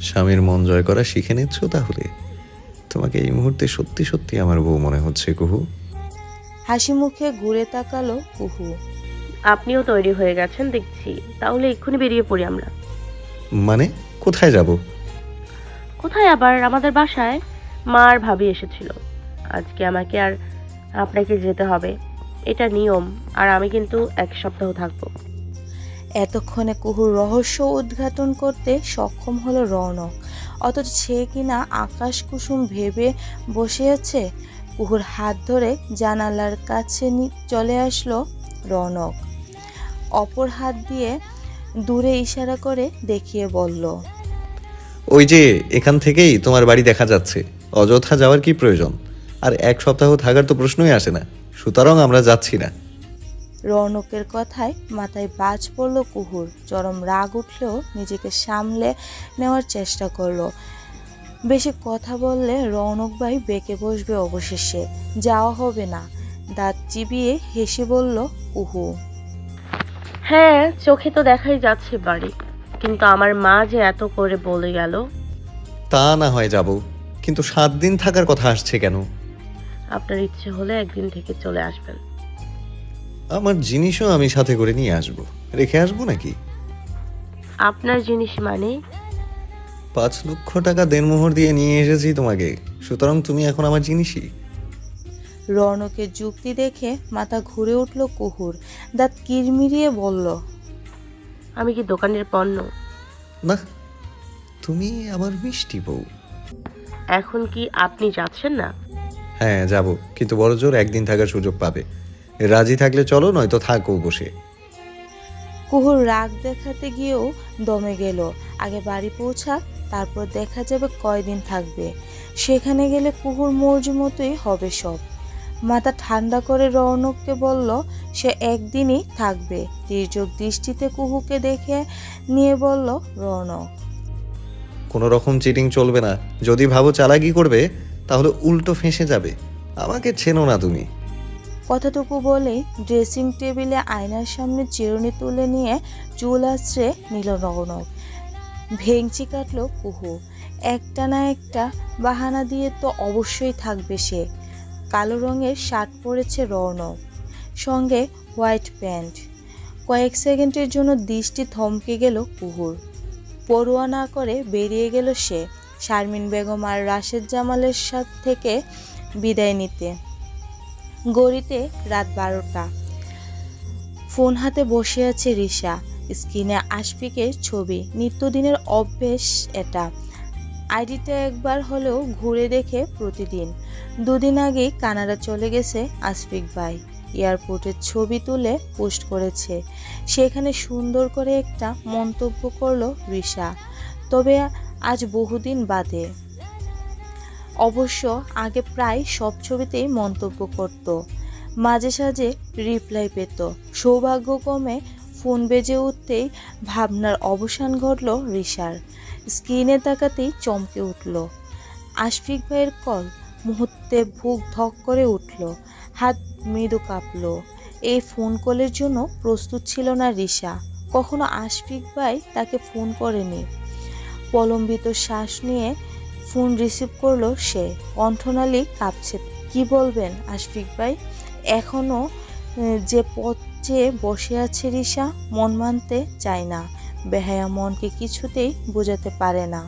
স্বামীর মন জয় করা শিখে নিচ্ছ তাহলে? তোমাকে এই মুহূর্তে সত্যি সত্যি আমার বউ মনে হচ্ছে কুহু। হাসি মুখে ঘুরে তাকালো কুহু। আপনিও তৈরি হয়ে গেছেন দেখছি। তাহলে এক্ষুনি বেরিয়ে পড়ি আমরা। মানে? কোথায় যাব? কোথায় আবার? আমাদের বাসায়? মা আর ভাবি এসেছিল। আজকে আমাকে আর আপনাকে যেতে হবে। এটা নিয়ম আর আমি কিন্তু এক সপ্তাহ থাকব। এতক্ষণে কুহুর রহস্য উদ্ঘাটন করতে সক্ষম হলো রৌনক। অথচ সে কিনা আকাশ কুসুম ভেবে বসে আছে? কুহুর হাত ধরে জানালার কাছে চলে আসলো রৌনক। অপর হাত দিয়ে দূরে ইশারা করে দেখিয়ে বলল, ওই যে, এখান থেকেই তোমার বাড়ি দেখা যাচ্ছে। অযথা যাওয়ার কি প্রয়োজন? আর এক সপ্তাহ থাকার তো প্রশ্নই আসে না। সুতরাং আমরা যাচ্ছি না। রৌনকের কথায় মাথায় বাজ পড়ল কুহুর। চরম রাগ উঠলেও নিজেকে সামলে নেওয়ার চেষ্টা করল। বেশি কথা বললে রৌনক ভাই বেঁকে বসবে অবশেষে। যাওয়া হবে না। দাঁত চিবিয়ে হেসে বলল কুহু। হ্যাঁ চোখে তো দেখাই যাচ্ছে বাড়ি। কিন্তু আমার মা যে এত করে বলে গেল। তা না হয় যাব। কিন্তু সাত দিন থাকার কথা আসছে কেন? আপনার ইচ্ছে হলে একদিন থেকে চলে আসবেন। আমার জিনিসও আমি সাথে করে নিয়ে আসব। রেখে আসব নাকি? আপনার জিনিস মানে? পাঁচ লক্ষ টাকা দেনমোহর দিয়ে নিয়ে এসেছি তোমাকে। সুতরাং তুমি এখন আমার জিনিসই। রৌনকের যুক্তি দেখে মাথা ঘুরে উঠল কুহুর। দাঁত কিরমিরিয়ে বলল আমি কি দোকানের পণ্য? না তুমি আমার মিষ্টি বউ। এখন কি আপনি যাচ্ছেন না? হ্যাঁ যাব কিন্তু বড় জোর একদিন থাকার সুযোগ পাবে। রাজি থাকলে চলো নয়তো থাকো বসে। কুহুর রাগ দেখাতে গিয়েও দমে গেল। আগে বাড়ি পৌঁছাক তারপর দেখা যাবে কয়দিন থাকবে। সেখানে গেলে কুহুর মর্জি মতোই হবে সব। মাথা ঠান্ডা করে রৌনককে বলল সে একদিনই থাকবে। তির্যক দৃষ্টিতে কুহুকে দেখে নিয়ে বলল রৌনক। কোনো রকম চিটিং চলবে না। যদি ভাবো চালাকি করবে তাহলে উল্টো ফেঁসে যাবে। আমাকে চেনো না তুমি। কথাটুকু বলেই ড্রেসিং টেবিলে আয়নার সামনে চিরুনি তুলে নিয়ে চুল আছড়ে নিল রৌনক ভেংচি কাটল কুহু। একটা না একটা বাহানা দিয়ে তো অবশ্যই থাকবে সে। কালো রঙের শার্ট পরেছে রৌনক সঙ্গে হোয়াইট প্যান্ট। কয়েক সেকেন্ডের জন্য দৃষ্টি থমকে গেল কুহুর। পড়ুয়া না করে বেরিয়ে গেল সে, শারমিন বেগম আর রাশেদ জামালের সাথ থেকে বিদায় নিতে। গড়িতে রাত বারোটা। ফোন হাতে বসে আছে রিশা। স্ক্রিনে আশফিকের ছবি। নিত্যদিনের অভ্যেস এটা। আইডিটা একবার হলেও ঘুরে দেখে প্রতিদিন। দুদিন আগেই কানাডা চলে গেছে আশফিক ভাই। এয়ারপোর্টের ছবি তুলে পোস্ট করেছে। সেখানে সুন্দর করে একটা মন্তব্য করল রিশা। তবে আজ বহুদিন বাদে। অবশ্য আগে প্রায় সব ছবিতেই মন্তব্য করত। মাঝে সাঝে রিপ্লাই পেত। সৌভাগ্যক্রমে ফোন বেজে উঠতেই ভাবনার অবসান ঘটল রিশার। স্ক্রিনে তাকাতেই চমকে উঠল। আশফিক ভাইয়ের কল মুহূর্তে বুক ধক করে উঠল। হাত মৃদু কাঁপল। এই ফোন কলের জন্য প্রস্তুত ছিল না রিশা। কখনো আশফিক ভাই তাকে ফোন করেনি। প্রলম্বিত শ্বাস নিয়ে ফোন রিসিভ করল সে। কণ্ঠনালী কাঁপছে। কি বলবেন আশফিক ভাই? এখনও যে পথ চেয়ে বসে আছে রিসা মন মানতে চায় না। বেহায়া মনকে কিছুতেই বোঝাতে পারে না।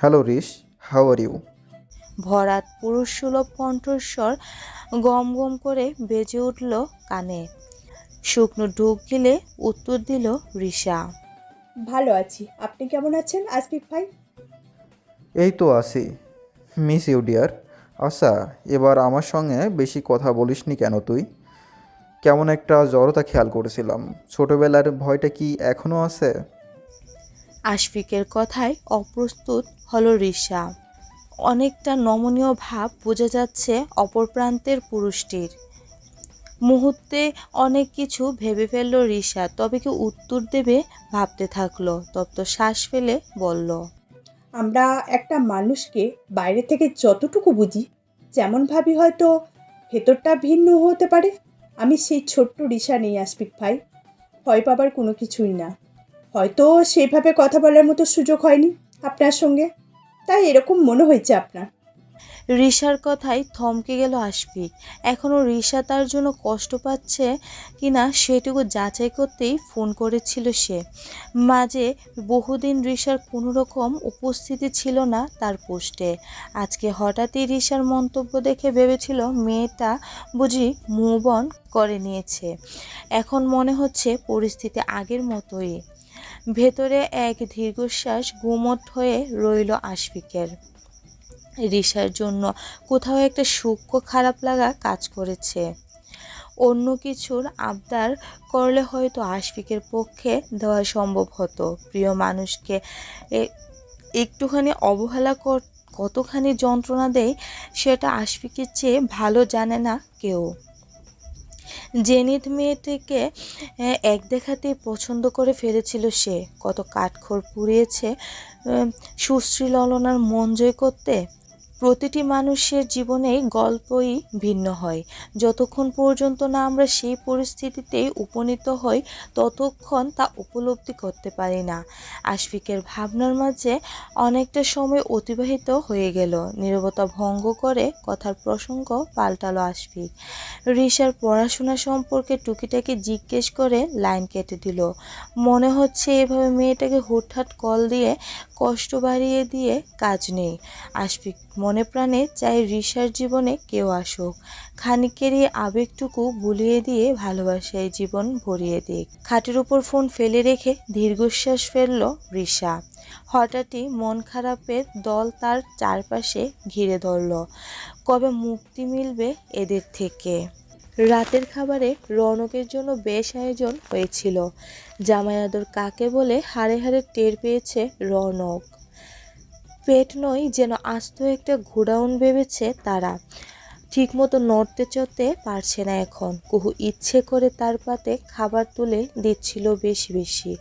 Hello Rish how are you? ভরাট পুরুষ সুলভ কণ্ঠস্বর গম গম করে বেজে উঠল কানে। শুকনো ঢুক গিলে উত্তর দিল রিসা ভালো আছি। আপনি কেমন আছেন আসফিক ভাই? এই তো আছি। মিস ইউ ডিয়ার আচ্ছা এবার আমার সঙ্গে বেশি কথা বলিসনি কেন তুই? কেমন একটা জড়তা খেয়াল করেছিলাম। ছোটবেলার ভয়টা কি এখনও আছে? আশফিকের কথায় অপ্রস্তুত হল রিসা অনেকটা নমনীয় ভাব বোঝা যাচ্ছে অপর প্রান্তের পুরুষটির। মুহূর্তে অনেক কিছু ভেবে ফেলল রিসা তবে কি উত্তর দেবে ভাবতে থাকল, তপ্ত শ্বাস ফেলে বলল আমরা একটা মানুষকে বাইরে থেকে যতটুকু বুঝি, যেমন ভাবি হয়তো ভেতরটা ভিন্ন হতে পারে। আমি সেই ছোট্ট রিসা নেই আসফিক ভাই। ভয় পাবার কোনো কিছুই না। হয়তো সেভাবে কথা বলার মতো সুযোগ হয়নি আপনার সঙ্গে। তাই এরকম মনে হয়েছে আপনার। রিশার কথায় থমকে গেল আশফিক। এখনও রিশা তার জন্য কষ্ট পাচ্ছে কিনা সেটুকু যাচাই করতেই ফোন করেছিল সে। মাঝে বহুদিন রিশার কোনো রকম উপস্থিতি ছিল না তার পোস্টে। আজকে হঠাৎই রিশার মন্তব্য দেখে ভেবেছিল মেয়েটা বুঝি মুভ অন করে নিয়েছে। এখন মনে হচ্ছে পরিস্থিতি আগের মতোই। ভেতরে এক দীর্ঘশ্বাস গুমট হয়ে রইল আশফিকের। রিশার জন্য। কোথাও একটা সূক্ষ্ম খারাপ লাগা কাজ করেছে। অন্য কিছুর আবদার করলে হয়তো আশফিকের পক্ষে দেওয়া সম্ভব হতো। প্রিয় মানুষকে একটুখানি অবহেলা কর- কতখানি যন্ত্রণা দেয় সেটা আশফিকের চেয়ে ভালো জানে না কেউ। জেনিত মেয়েটিকে এক দেখাতেই পছন্দ করে ফেলেছিল সে। কত কাঠখড় পুড়িয়েছে সুশ্রী ললনার মন জয় করতে। প্রতিটি মানুষের জীবনেই গল্পই ভিন্ন হয়। যতক্ষণ পর্যন্ত না আমরা সেই পরিস্থিতিতেই উপনীত হই, ততক্ষণ তা উপলব্ধি করতে পারি না। আশফিকের ভাবনার মাঝে অনেকটা সময় অতিবাহিত হয়ে গেল। নীরবতা ভঙ্গ করে কথার প্রসঙ্গ পাল্টালো আশফিক। রিশার পড়াশোনা সম্পর্কে টুকিটাকি জিজ্ঞেস করে লাইন কেটে দিল। মনে হচ্ছে এভাবে মেয়েটাকে হুটহাট কল দিয়ে কষ্ট বাড়িয়ে দিয়ে কাজ নেই। আশফিক মনে প্রাণে চাই রিশার জীবনে কেউ আসুক। খানিকেরই আবেগটুকু বুলিয়ে দিয়ে ভালোবাসায় জীবন ভরিয়ে দিক। খাটের উপর ফোন ফেলে রেখে দীর্ঘশ্বাস ফেলল রিশা। হঠাৎই মন খারাপের দল তার চারপাশে ঘিরে ধরল। কবে মুক্তি মিলবে এদের থেকে? রাতের খাবারে রৌনকের জন্য বেশ আয়োজন হয়েছিল। জামাই আদর কাকে বলে হাড়ে হাড়ে টের পেয়েছে রৌনক। পেট নয় যেন আস্ত একটা ঘোডাউন ভেবেছে তারা। ঠিকমতো নড়তে চড়তে পারছে না এখন। কুহু ইচ্ছে করে তার পাতে খাবার তুলে দিচ্ছিল বেশি বেশি।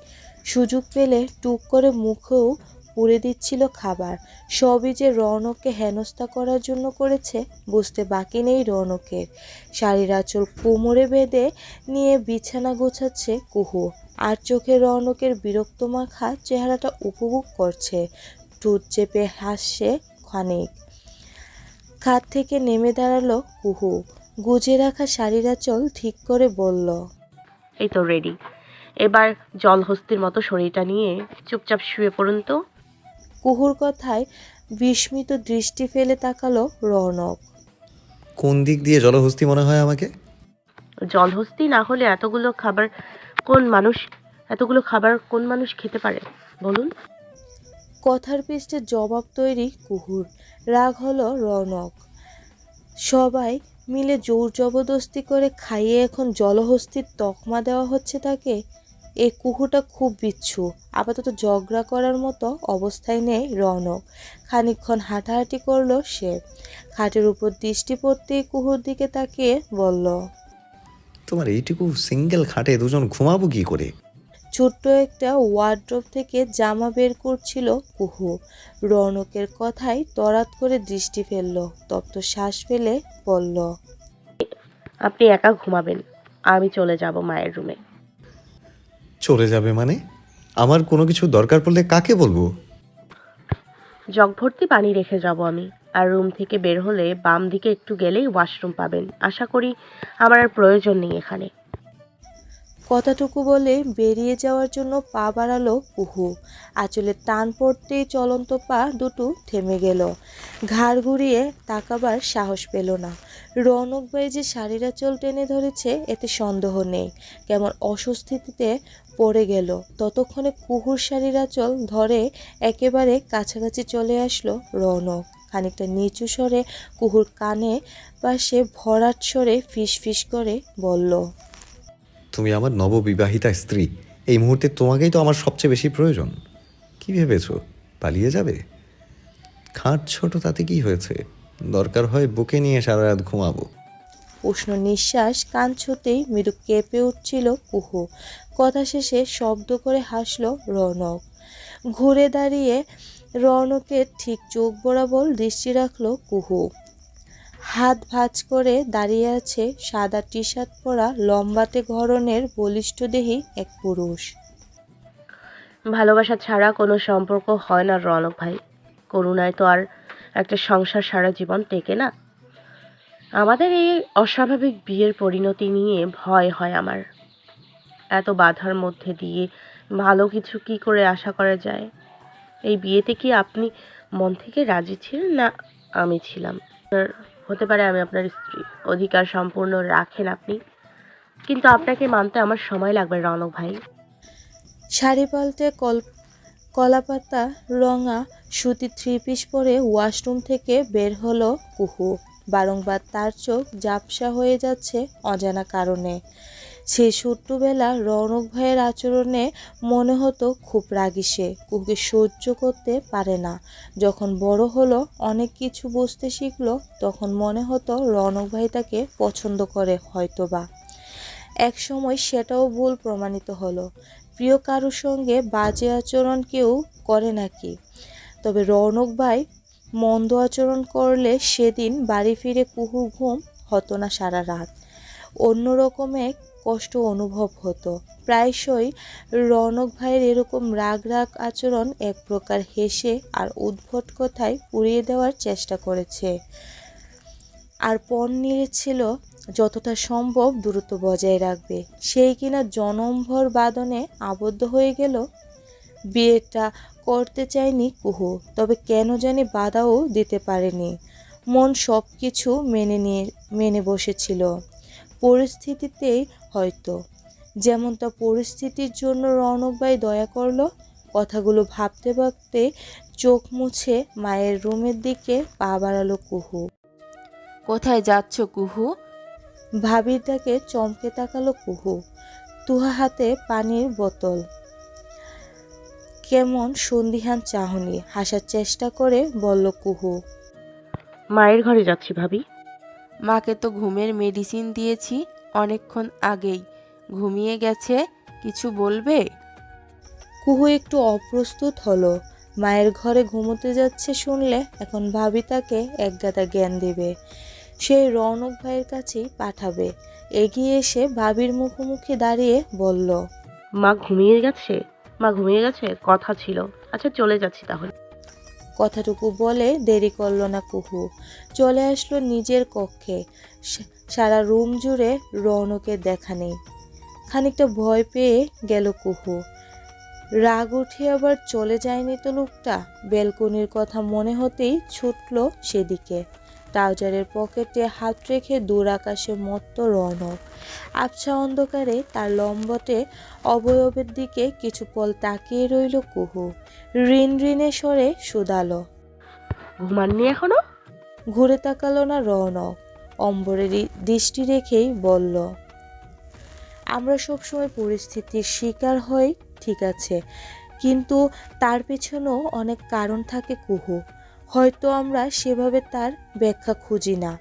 সুযোগ পেলে টুক করে মুখেও পুড়ে দিচ্ছিল খাবার। সবই যে রৌনককে হেনস্থা করার জন্য করেছে, বুঝতে বাকি নেই রৌনকের। শাড়ির আঁচল কোমরে বেঁধে নিয়ে বিছানা গোছাচ্ছে কুহু। আর চোখে রৌনকের বিরক্ত মাখা চেহারাটা উপভোগ করছে। ঠোঁট চেপে হাসছে খানিক। খাত থেকে নেমে দাঁড়াল কুহু। গুজে রাখা শাড়ির আঁচল ঠিক করে বলল, এই তো রেডি এবার জলহস্তির মতো শরীরটা নিয়ে চুপচাপ শুয়ে পড়ুন তো। কুহুর কথায় বিস্মিত দৃষ্টি ফেলে তাকালো রৌনক। কোন দিক দিয়ে জলহস্তি মনে হয় আমাকে? জলহস্তি না হলে এতগুলো খাবার কোন মানুষ এতগুলো খাবার কোন মানুষ খেতে পারে? বলুন। কথার পৃষ্ঠে জবাব তৈরি কুহুর। রাগ হলো রনক। সবাই মিলে জোর জবরদস্তি করে খাইয়ে এখন জলহস্তির তকমা দেওয়া হচ্ছে তাকে। এই কুহুটা খুব বিচ্ছু। আপাতত ঝগড়া করার মতো অবস্থায় নেই রৌনক। খানিকক্ষণ হাঁটাহাঁটি করল সে। খাটের উপর দৃষ্টি পড়তেই কুহুর দিকে তাকিয়ে বলল তোমার এইটুকু সিঙ্গেল খাটে দুজন ঘুমাবো কি করে? ছোট্ট একটা ওয়ার্ড্রোব থেকে জামা বের করছিল কুহু। রৌনকের কথায় তরাত করে দৃষ্টি ফেলল তপ্ত শ্বাস ফেলে বলল আপনি একা ঘুমাবেন আমি চলে যাব মায়ের রুমে। চলে যাবে মানে? আমার কোনো কিছু দরকার পড়লে কাকে বলব? জগ ভর্তি পানি রেখে যাব আমি, আর রুম থেকে বের হলে বাম দিকে একটু গেলেই ওয়াশরুম পাবেন। আশা করি আমার আর প্রয়োজন নেই এখানে। কথাটুকু বলে বেরিয়ে যাওয়ার জন্য পা বাড়ালো কুহু আঁচলে টান পড়তেই চলন্ত পা দুটো থেমে গেল। ঘাড় ঘুরিয়ে তাকাবার সাহস পেল না। রৌনক ভাই যে শাড়ির আঁচল টেনে ধরেছে, এতে সন্দেহ নেই। কেমন অস্বস্তিতে পড়ে গেল। ততক্ষণে কুহুর শাড়ির আঁচল ধরে একেবারে কাছাকাছি চলে আসলো রৌনক। খানিকটা নিচু স্বরে কুহুর কানে পাশে ভরাট স্বরে ফিস ফিস করে বলল তুমি আমার নববিবাহিতা স্ত্রী। এই মুহূর্তে তোমাকেই তো আমার সবচেয়ে বেশি প্রয়োজন। কি ভেবেছো? পালিয়ে যাবে? খাট ছোট, তাতে কি হয়েছে? দরকার হয় বুকে নিয়ে সারা রাত ঘুমাবো। উষ্ণ নিঃশ্বাস কান ছুতেই মৃদু কেঁপে উঠছিল কুহু। কথা শেষে শব্দ করে হাসল রৌনক। ঘুরে দাঁড়িয়ে রৌনকের ঠিক চোখ বরাবর দৃষ্টি রাখল কুহু। হাত ভাঁজ করে দাঁড়িয়ে আছে সাদা টি শার্ট পরা লম্বাতে ঘরনের বলিষ্ঠ দেহী এক পুরুষ। ভালোবাসা ছাড়া কোনো সম্পর্ক হয় না রনক ভাই। করুণায় তো আর একটা সংসার সারা জীবন টেকে না। আমাদের এই অস্বাভাবিক বিয়ের পরিণতি নিয়ে ভয় হয় আমার। এত বাধার মধ্যে দিয়ে ভালো কিছু কি করে আশা করা যায়? এই বিয়েতে কি আপনি মন থেকে রাজি ছিলেন না আমি ছিলাম? হতে পারে আমি আপনার স্ত্রী। অধিকার সম্পূর্ণ রাখেন আপনি। কিন্তু আপনাকে মানতে আমার সময় লাগবে, রনক ভাই। শাড়ি পাল্টে কল, কলাপাতা, রঙা, সুতি থ্রি পিস পরে ওয়াশরুম থেকে বের হলো কুহু। বারংবার তার চোখ ঝাপসা হয়ে যাচ্ছে অজানা কারণে। সেই ছোট্টবেলা রৌনক ভাইয়ের আচরণে মনে হতো খুব রাগী সে কুহুকে সহ্য করতে পারে না। যখন বড় হলো, অনেক কিছু বুঝতে শিখলো, তখন মনে হতো রৌনক ভাই তাকে পছন্দ করে হয়তোবা। এক সময় সেটাও ভুল প্রমাণিত হলো। প্রিয় কারোর সঙ্গে বাজে আচরণ কেউ করে নাকি? তবে রৌনক ভাই মন্দ আচরণ করলে সেদিন বাড়ি ফিরে কুহুর ঘুম হতো না সারা রাত। অন্য রকমে কষ্ট অনুভব হতো। প্রায়শই রৌনক ভাইয়ের এরকম রাগ রাগ আচরণ এক প্রকার হেসে আর উদ্ভট কথায় উড়িয়ে দেওয়ার চেষ্টা করেছে। আর পণ নিয়েছিল যতটা সম্ভব দূরত্ব বজায় রাখবে। সেই কিনা জনমভর বাদনে আবদ্ধ হয়ে গেল। বিয়েটা করতে চায়নি কুহু, তবে কেন জানি বাধাও দিতে পারেনি। মন সব কিছু মেনে নিয়ে, মেনে বসেছিল। পরিস্থিতিতেই হয়তো। যেমনটা পরিস্থিতির জন্য ভাই দয়া করল কথাগুলো ভাবতে ভাবতে চোখ মুছে মায়ের রুমের দিকে পা বাড়ালো কুহু। কোথায় যাচ্ছ কুহু? ভাবির ডাকে চমকে তাকালো কুহু। তুহা হাতে পানির বোতল। কেমন সন্দিহান চাহনি হাসার চেষ্টা করে বলল কুহু। মায়ের ঘরে যাচ্ছি ভাবি। মাকে তো ঘুমের মেডিসিন দিয়েছি অনেকক্ষণ আগেই। ঘুমিয়ে গেছে কিছু বলবে? কুহু একটু অপ্রস্তুত হলো। মায়ের ঘরে ঘুমোতে যাচ্ছে শুনলে এখন ভাবি তাকে একগাদা জ্ঞান দেবে। সেই রৌনক ভাইয়ের কাছেই পাঠাবে। এগিয়ে এসে ভাবির মুখোমুখি দাঁড়িয়ে বলল মা ঘুমিয়ে গেছে? মা ঘুমিয়ে গেছে? কথা ছিল। আচ্ছা চলে যাচ্ছি তাহলে। কথাটুকু বলে দেরি করল না কুহু। চলে আসলো নিজের কক্ষে। সা- সারা রুম জুড়ে রৌনকের দেখা নেই। খানিকটা ভয় পেয়ে গেল কুহু। রাগ উঠে আবার চলে যায়নি তো লোকটা? বেলকনির কথা মনে হতেই ছুটল সেদিকে। ট্রাউজারের পকেটে হাত রেখে দূর আকাশে মত্ত রনক। আবছা অন্ধকারে তার লম্বটে অবয়বের দিকে কিছু পল তাকিয়ে রইল কুহু। ঋণ ঋণে সরে শুধালো। ঘুমাননি এখনও? ঘুরে তাকালো না রৌনক। অম্বরে রি- দৃষ্টি রেখেই বলল, আমরা সবসময় পরিস্থিতির শিকার হই, ঠিক আছে, কিন্তু তার পেছনেও অনেক কারণ থাকে কুহু। হয়তো আমরা সেভাবে তার ব্যাখ্যা খুঁজি না।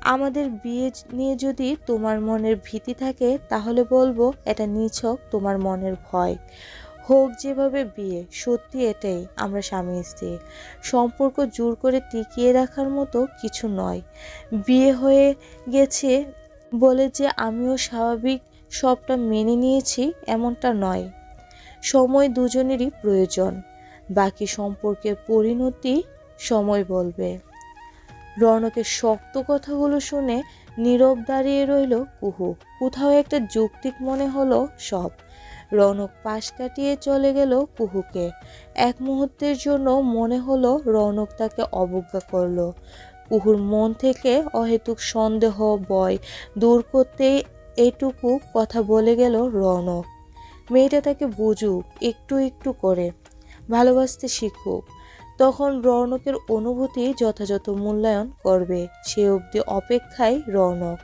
আমাদের বিয়ে নিয়ে যদি তোমার মনের ভীতি থাকে, তাহলে বলব এটা নিছক তোমার মনের ভয়। হোক যেভাবে বিয়ে, সত্যি এটাই, আমরা স্বামী স্ত্রী। সম্পর্ক জোর করে টিকিয়ে রাখার মতো কিছু নয়। বিয়ে হয়ে গেছে বলে যে আমিও স্বাভাবিক সবটা মেনে নিয়েছি এমনটা নয়। সময় দুজনেরই প্রয়োজন। বাকি সম্পর্কের পরিণতি সময় বলবে। রৌনকের শক্ত কথাগুলো শুনে নীরব দাঁড়িয়ে রইল কুহু। কোথাও একটা যৌক্তিক মনে হলো সব। রৌনক পাশ কাটিয়ে চলে গেল কুহুকে। এক মুহূর্তের জন্য মনে হলো রৌনক তাকে অবজ্ঞা করল। কুহুর মন থেকে অহেতুক সন্দেহ বয় দূর করতে এটুকু কথা বলে গেল রৌনক। মেয়েটা তাকে বুঝুক, একটু একটু করে, ভালোবাসতে শিখুক। তখন রৌনকের অনুভূতি যথাযথ মূল্যায়ন করবে, সে অবধি অপেক্ষায় রৌনক।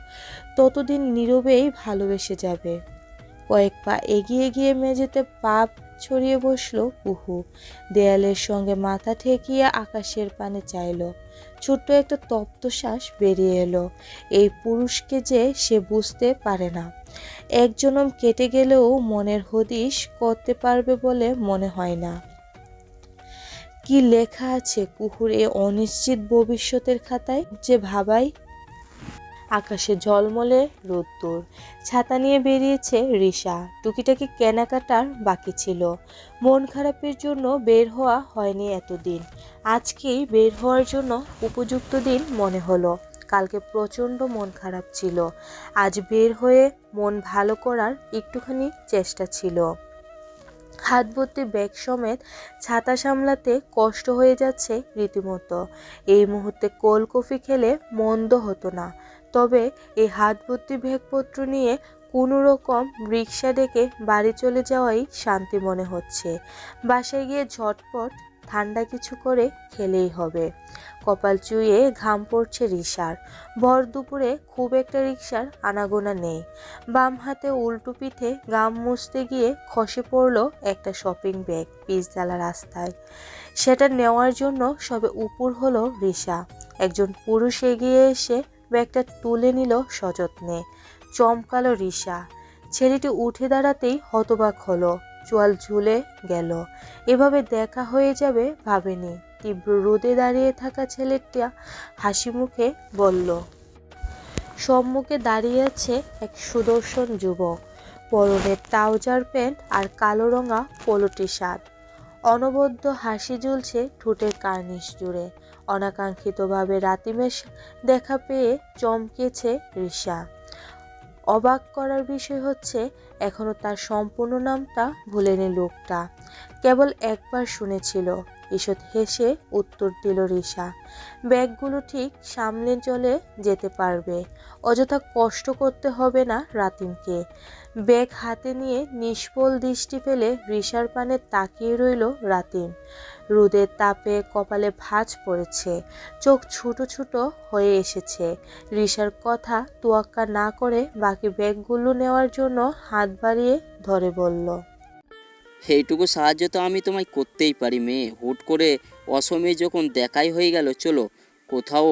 ততদিন নীরবেই ভালোবেসে যাবে। কয়েক পা এগিয়ে গিয়ে মেঝেতে পাপ ছড়িয়ে বসল কুহু দেয়ালের সঙ্গে মাথা ঠেকিয়ে আকাশের পানে চাইলো। ছোট্ট একটা তপ্ত শ্বাস বেরিয়ে এলো। এই পুরুষকে যে সে বুঝতে পারে না। এক জনম কেটে গেলেও মনের হদিশ করতে পারবে বলে মনে হয় না। কি লেখা আছে কুহুর এ অনিশ্চিত ভবিষ্যতের খাতায়? যে ভাবাই আকাশে ঝলমলে রোদ্দুর। ছাতা নিয়ে বেরিয়েছে রিসা টুকিটাকি কেনাকাটার বাকি ছিল। মন খারাপের জন্য বের হওয়া হয়নি এতদিন। আজকেই বের হওয়ার জন্য উপযুক্ত দিন মনে হলো। কালকে প্রচণ্ড মন খারাপ ছিল। আজ বের হয়ে মন ভালো করার একটুখানি চেষ্টা ছিল। হাত ভর্তি ব্যাগ সমেত ছাতা সামলাতে কষ্ট হয়ে যাচ্ছে রীতিমতো। এই মুহূর্তে কোল্ড কফি খেলে মন্দ হতো না। তবে এই হাত ভর্তি ব্যাগপত্র নিয়ে কোনো রকম রিক্সা ডেকে বাড়ি চলে যাওয়াই শান্তি মনে হচ্ছে। বাসায় গিয়ে ঝটপট ঠান্ডা কিছু করে খেলেই হবে। কপাল চুইয়ে ঘাম পড়ছে রিসার ভর দুপুরে খুব একটা রিক্সার আনাগোনা নেই। বাম হাতে উল্টো পিঠে গাম মুছতে গিয়ে খসে পড়ল একটা শপিং ব্যাগ পিচদালা রাস্তায়। সেটা নেওয়ার জন্য সবে উপর হলো রিসা একজন পুরুষ এগিয়ে এসে ব্যাগটা তুলে নিল সযত্নে। চমকালো রিসা। ছেলেটি উঠে দাঁড়াতেই হতবাক হলো। চোয়াল ঝুলে গেল। এভাবে দেখা হয়ে যাবে ভাবেনি। তীব্র রোদে দাঁড়িয়ে থাকা ছেলেটা হাসি মুখে বলল, সম্মুখে দাঁড়িয়ে আছে এক সুদর্শন যুবক। পরনে ট্রাউজার প্যান্ট আর কালো রঙা পোলো টি শার্ট। অনবদ্য হাসি ঝুলছে ঠোঁটের কার্নিশ জুড়ে। অনাকাঙ্ক্ষিতভাবে রাতিমেশ দেখা পেয়ে চমকেছে ঋষা অবাক করার বিষয় হচ্ছে এখনও তার সম্পূর্ণ নামটা ভুলেনি লোকটা। কেবল একবার শুনেছিল। ঈষৎ হেসে উত্তর দিল রিসা, ব্যাগগুলো ঠিক সামনে চলে যেতে পারবে, অযথা কষ্ট করতে হবে না রাতিমকে। ব্যাগ হাতে নিয়ে নিষ্ফল দৃষ্টি ফেলে রিসার পানে তাকিয়ে রইল রাতিম। রোদের তাপে কপালে ভাঁজ পড়েছে, চোখ ছোট ছোট হয়ে এসেছে। রিসার কথা তোয়াক্কা না করে বাকি ব্যাগগুলো নেওয়ার জন্য হাত বাড়িয়ে ধরে বলল এইটুকু সাহায্য তো আমি তোমায় করতেই পারি মেয়ে। হুট করে অসময়ে যখন দেখাই হয়ে গেল, চলো কোথাও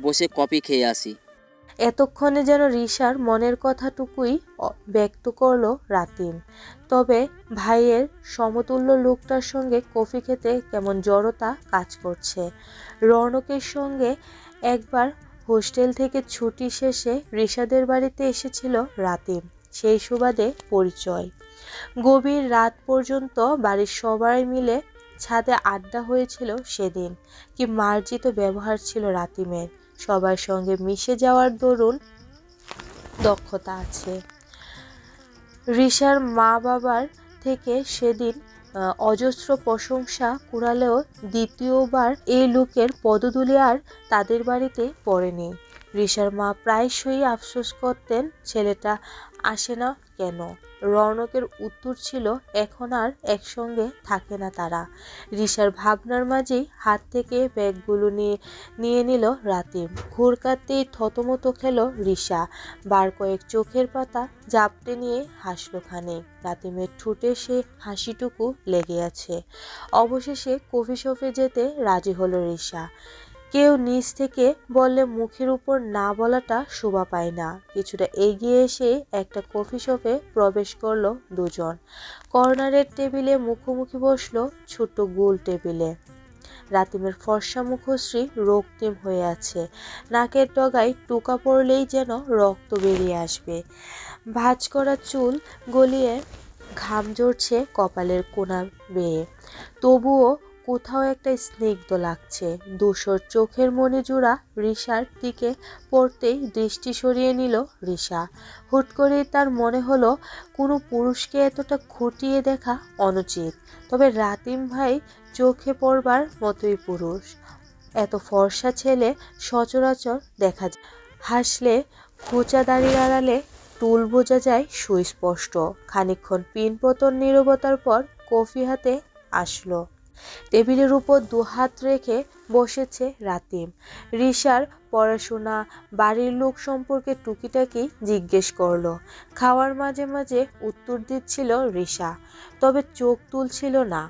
বসে কফি খেয়ে আসি। এতক্ষণে যেন রিসার মনের কথাটুকুই ব্যক্ত করল রাতিম। তবে ভাইয়ের সমতুল্য লোকটার সঙ্গে কফি খেতে কেমন জড়তা কাজ করছে। রৌনকের সঙ্গে একবার হোস্টেল থেকে ছুটি শেষে রিসাদের বাড়িতে এসেছিল রাতিম। সেই সুবাদে পরিচয়। গভীর রাত পর্যন্ত বাড়ির সবাই মিলে ছাদে আড্ডা হয়েছিল সেদিন, কি মার্জিত ব্যবহার ছিল রাতিমের। সবার সঙ্গে মিশে যাওয়ার দরুন দক্ষতা আছে। রিসার মা বাবার থেকে সেদিন অজস্র প্রশংসা কুড়ালেও দ্বিতীয়বার এই লোকের পদধূলি আর তাদের বাড়িতে পড়েনি। রিসার মা প্রায়শই আফসোস করতেন, ছেলেটা আসে না কেন? রৌনকের উত্তর ছিল, এখন আর একসঙ্গে থাকে না তারা। রিসার ভাবনার মাঝেই হাত থেকে ব্যাগগুলো নিয়ে নিয়ে নিল রাতিম। ঘুর কাটতেই থতমত খেল রিসা বার কয়েক চোখের পাতা জাপটে নিয়ে হাসলো খানিক। রাতিমের ঠোঁটে সে হাসিটুকু লেগে আছে। অবশেষে কফি শপে যেতে রাজি হলো রিসা কেউ নিচ থেকে বললে মুখের উপর না বলাটা শোভা পায় না। কিছুটা এগিয়ে এসে একটা কফি শপে প্রবেশ করল দুজন। কর্নারের টেবিলে মুখোমুখি বসল ছোট্ট গোল টেবিলে। রাতিমের ফর্সা মুখশ্রী রক্তিম হয়ে আছে। নাকের ডগায় টোকা পড়লেই যেন রক্ত বেরিয়ে আসবে। ভাঁজ করা চুল গলিয়ে ঘাম জড়ছে কপালের কোনা বেয়ে। তবুও কোথাও একটা স্নিগ্ধ লাগছে। দুশোর চোখের মনে জোড়া রিসার দিকে পড়তেই দৃষ্টি সরিয়ে নিল রিসা হুট করেই তার মনে হলো, কোনো পুরুষকে এতটা খুঁটিয়ে দেখা অনুচিত। তবে রাতিম ভাই চোখে পড়বার মতোই পুরুষ। এত ফর্সা ছেলে সচরাচর দেখা যায়। হাসলে খোঁচা দাঁড়িয়ে আড়ালে টুল বোঝা যায় সুস্পষ্ট। খানিকক্ষণ পিন পতন নীরবতার পর কফি হাতে আসলো। টেবিলের উপর দুহাত রেখে বসেছে রাতিম। রিসার পড়াশোনা, বাড়ির লোক সম্পর্কে টুকিটাকি জিজ্ঞেস করল। খাওয়ার মাঝে মাঝে উত্তর দিচ্ছিল রিসা তবে চোখ তুলছিল না।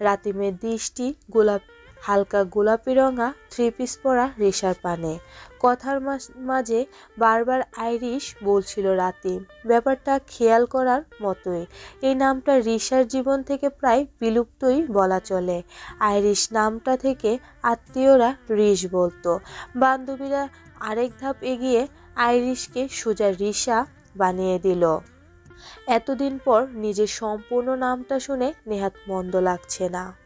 রাতিমের দৃষ্টি গোলাপ হালকা গোলাপি রঙা থ্রি পিস পরা রেশার পানে। কথার মাঝ- বারবার আইরিশ বলছিল রাতে, ব্যাপারটা খেয়াল করার মতোই। এই নামটা রিশার জীবন থেকে প্রায় বিলুপ্তই বলা চলে। আইরিশ নামটা থেকে আত্মীয়রা রিশ বলতো। বান্ধবীরা আরেক ধাপ এগিয়ে আইরিশকে সোজা রিসা বানিয়ে দিল। এতদিন পর নিজের সম্পূর্ণ নামটা শুনে নেহাত মন্দ লাগছে না।